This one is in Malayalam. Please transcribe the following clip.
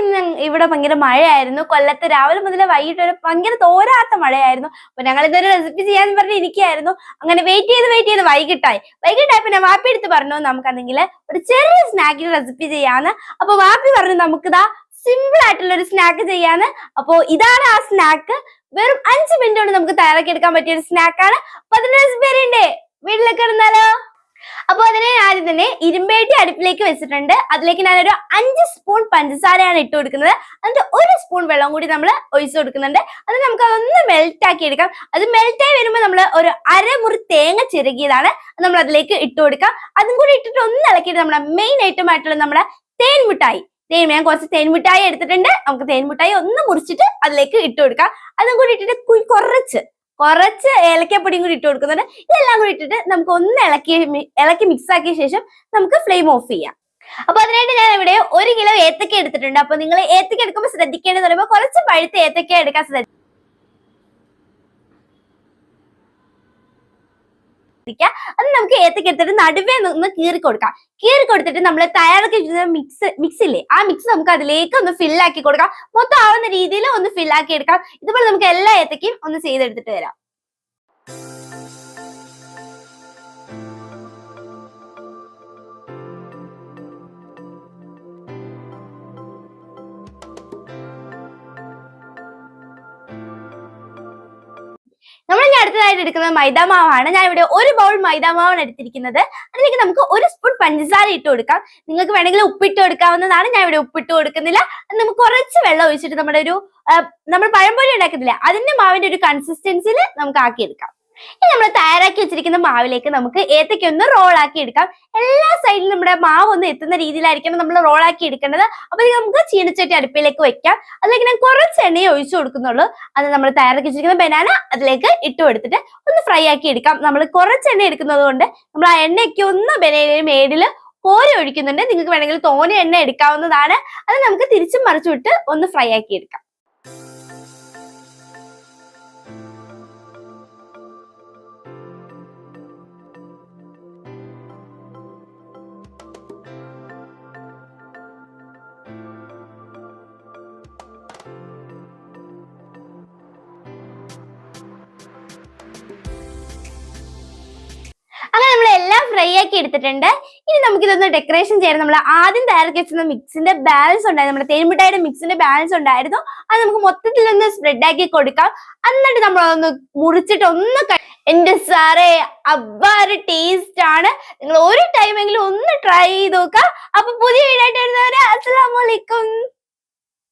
ഇന്ന് ഇവിടെ ഭയങ്കര മഴയായിരുന്നു. കൊല്ലത്ത് രാവിലെ മുതൽ വൈകിട്ട് വരെ ഭയങ്കര തോരാത്ത മഴയായിരുന്നു. അപ്പൊ ഞങ്ങൾ ഇതൊരു റെസിപ്പി ചെയ്യാൻ പറഞ്ഞ് ഇരിക്കുകയായിരുന്നു. അങ്ങനെ വെയിറ്റ് ചെയ്ത് വെയിറ്റ് ചെയ്ത് വൈകിട്ടായി. വൈകിട്ടായി ഞാൻ വാപ്പി എടുത്ത് പറഞ്ഞു നമുക്കാണെങ്കിൽ ഒരു ചെറിയ സ്നാക്കിന് റെസിപ്പി ചെയ്യാന്ന്. അപ്പൊ വാപ്പി പറഞ്ഞു നമുക്കിതാ സിമ്പിൾ ആയിട്ടുള്ള ഒരു സ്നാക്ക് ചെയ്യാന്ന്. അപ്പോ ഇതാണ് ആ സ്നാക്ക് വെറും അഞ്ച് മിനിറ്റ് കൊണ്ട് നമുക്ക് തയ്യാറാക്കി എടുക്കാൻ പറ്റിയ ഒരു സ്നാക്കാണ് അപ്പൊ അതിന്റെ റെസിപ്പി അറിയണ്ടേ വീട്ടിലൊക്കെ ഇടുന്നാലോ അപ്പൊ അതിനെ ഞാൻ തന്നെ ഇരുമ്പേട്ടി അടുപ്പിലേക്ക് വെച്ചിട്ടുണ്ട്. അതിലേക്ക് ഞാനൊരു അഞ്ച് സ്പൂൺ പഞ്ചസാരയാണ് ഇട്ട് കൊടുക്കുന്നത്. എന്നിട്ട് ഒരു സ്പൂൺ വെള്ളം കൂടി നമ്മൾ ഒഴിച്ചു കൊടുക്കുന്നുണ്ട്. അത് നമുക്ക് അതൊന്ന് മെൽറ്റ് ആക്കി എടുക്കാം. അത് മെൽറ്റായി വരുമ്പോൾ നമ്മൾ ഒരു അരമുറി തേങ്ങ ചിരകിയതാണ് നമ്മൾ അതിലേക്ക് ഇട്ട് കൊടുക്കാം. അതും കൂടി ഇട്ടിട്ട് ഒന്ന് ഇളക്കിയിട്ട് നമ്മുടെ മെയിൻ ഐറ്റം ആയിട്ടുള്ള നമ്മുടെ തേൻ മിഠായി തേൻ ഞാൻ കുറച്ച് തേൻ മിഠായി എടുത്തിട്ടുണ്ട്. നമുക്ക് തേൻ മിഠായി ഒന്ന് മുറിച്ചിട്ട് അതിലേക്ക് ഇട്ട് കൊടുക്കാം. അതും കൂടി ഇട്ടിട്ട് കുറച്ച് കുറച്ച് ഏലക്കപ്പൊടിയും കൂടി ഇട്ട് കൊടുക്കുന്നുണ്ട്. ഇതെല്ലാം കൂടി ഇട്ടിട്ട് നമുക്ക് ഒന്ന് ഇളക്കി ഇളക്കി മിക്സ് ആക്കിയ ശേഷം നമുക്ക് ഫ്ലെയിം ഓഫ് ചെയ്യാം. അപ്പൊ അതിനായിട്ട് ഞാൻ ഇവിടെ ഒരു കിലോ ഏത്തക്ക എടുത്തിട്ടുണ്ട്. അപ്പൊ നിങ്ങൾ ഏത്തക്ക എടുക്കുമ്പോൾ ശ്രദ്ധിക്കേണ്ടതെന്ന് പറയുമ്പോൾ കുറച്ച് പഴുത്ത ഏത്തക്ക എടുക്കാൻ ശ്രദ്ധിക്കുക അത് നമുക്ക് ഏത്തക്ക എടുത്തിട്ട് നടുവേ ഒന്ന് കീറി കൊടുക്കാം. കീറി കൊടുത്തിട്ട് നമ്മൾ തയ്യാറാക്കി മിക്സ് മിക്സ് ഇല്ലേ? ആ മിക്സ് നമുക്ക് അതിലേക്ക് ഒന്ന് ഫില്ലാക്കി കൊടുക്കാം. മൊത്തം ആവുന്ന രീതിയിൽ ഒന്ന് ഫില്ലാക്കി എടുക്കാം. ഇതുപോലെ നമുക്ക് എല്ലാ ഏത്തക്കയും ഒന്ന് ചെയ്തെടുത്തിട്ട് വരാം. അടുത്തതായിട്ട് എടുക്കുന്നത് മൈദാമാവാണ്. ഞാൻ ഇവിടെ ഒരു ബൗൾ മൈദാമാവാണ് എടുത്തിരിക്കുന്നത്. അതിലേക്ക് നമുക്ക് ഒരു സ്പൂൺ പഞ്ചസാര ഇട്ട് കൊടുക്കാം. നിങ്ങൾക്ക് വേണമെങ്കിൽ ഉപ്പിട്ട് കൊടുക്കാവുന്നതാണ്. ഞാൻ ഇവിടെ ഉപ്പിട്ട് കൊടുക്കുന്നില്ല. നമുക്ക് കുറച്ച് വെള്ളം ഒഴിച്ചിട്ട് നമ്മുടെ ഒരു നമ്മൾ പഴംപൊരി ഉണ്ടാക്കുന്നില്ല അതിന്റെ മാവിന്റെ ഒരു കൺസിസ്റ്റൻസിയിൽ നമുക്ക് ആക്കിയെടുക്കാം. ഇനി നമ്മൾ തയ്യാറാക്കി വെച്ചിരിക്കുന്ന മാവിലേക്ക് നമുക്ക് ഏത്തയ്ക്ക ഒന്ന് റോളാക്കി എടുക്കാം. എല്ലാ സൈഡിലും നമ്മുടെ മാവ് ഒന്ന് എത്തുന്ന രീതിയിലായിരിക്കണം നമ്മൾ റോളാക്കി എടുക്കേണ്ടത്. അപ്പൊ നമുക്ക് ചീനച്ചട്ടി അടുപ്പിലേക്ക് വെക്കാം. അതിലേക്ക് ഞാൻ കുറച്ച് എണ്ണയെ ഒഴിച്ചു കൊടുക്കുന്നുള്ളൂ. അത് നമ്മൾ തയ്യാറാക്കി വെച്ചിരിക്കുന്ന ബനാന അതിലേക്ക് ഇട്ട് കൊടുത്തിട്ട് ഒന്ന് ഫ്രൈ ആക്കി എടുക്കാം. നമ്മൾ കുറച്ച് എണ്ണ എടുക്കുന്നത് കൊണ്ട് നമ്മൾ ആ എണ്ണയ്ക്ക് ഒന്ന് ബനാനയുടെ മേടിൽ കോരി ഒഴിക്കുന്നുണ്ട്. നിങ്ങൾക്ക് വേണമെങ്കിൽ തോനെ എണ്ണ എടുക്കാവുന്നതാണ്. അത് നമുക്ക് തിരിച്ചും മറിച്ചു വിട്ട് ഒന്ന് ഫ്രൈ ആക്കി എടുക്കാം. ഫ്രൈ ആക്കി എടുത്തിട്ടുണ്ട്. ഇനി നമുക്ക് ഇതൊന്ന് ഡെക്കറേഷൻ ചെയ്യാൻ നമ്മൾ ആദ്യം തയ്യാറാക്കി വെച്ചിരുന്ന മിക്സിന്റെ ബാലൻസ് ഉണ്ടായിരുന്നു. നമ്മുടെ തേൻമിഠായിയുടെ മിക്സിന്റെ ബാലൻസ് ഉണ്ടായിരുന്നു. അത് നമുക്ക് മൊത്തത്തിൽ ഒന്ന് സ്പ്രെഡ് ആക്കി കൊടുക്കാം. എന്നിട്ട് നമ്മൾ അതൊന്ന് മുറിച്ചിട്ട് ഒന്ന് എന്റെ സാറേ അബ്ബാറ് ടേസ്റ്റ് ആണ്. നിങ്ങൾ ഒരു ടൈമെങ്കിലും ഒന്ന് ട്രൈ ചെയ്ത് നോക്കാം അപ്പൊ പുതിയ വീടായിട്ട് വരുന്നവരെ അസ്സലാമലൈക്കും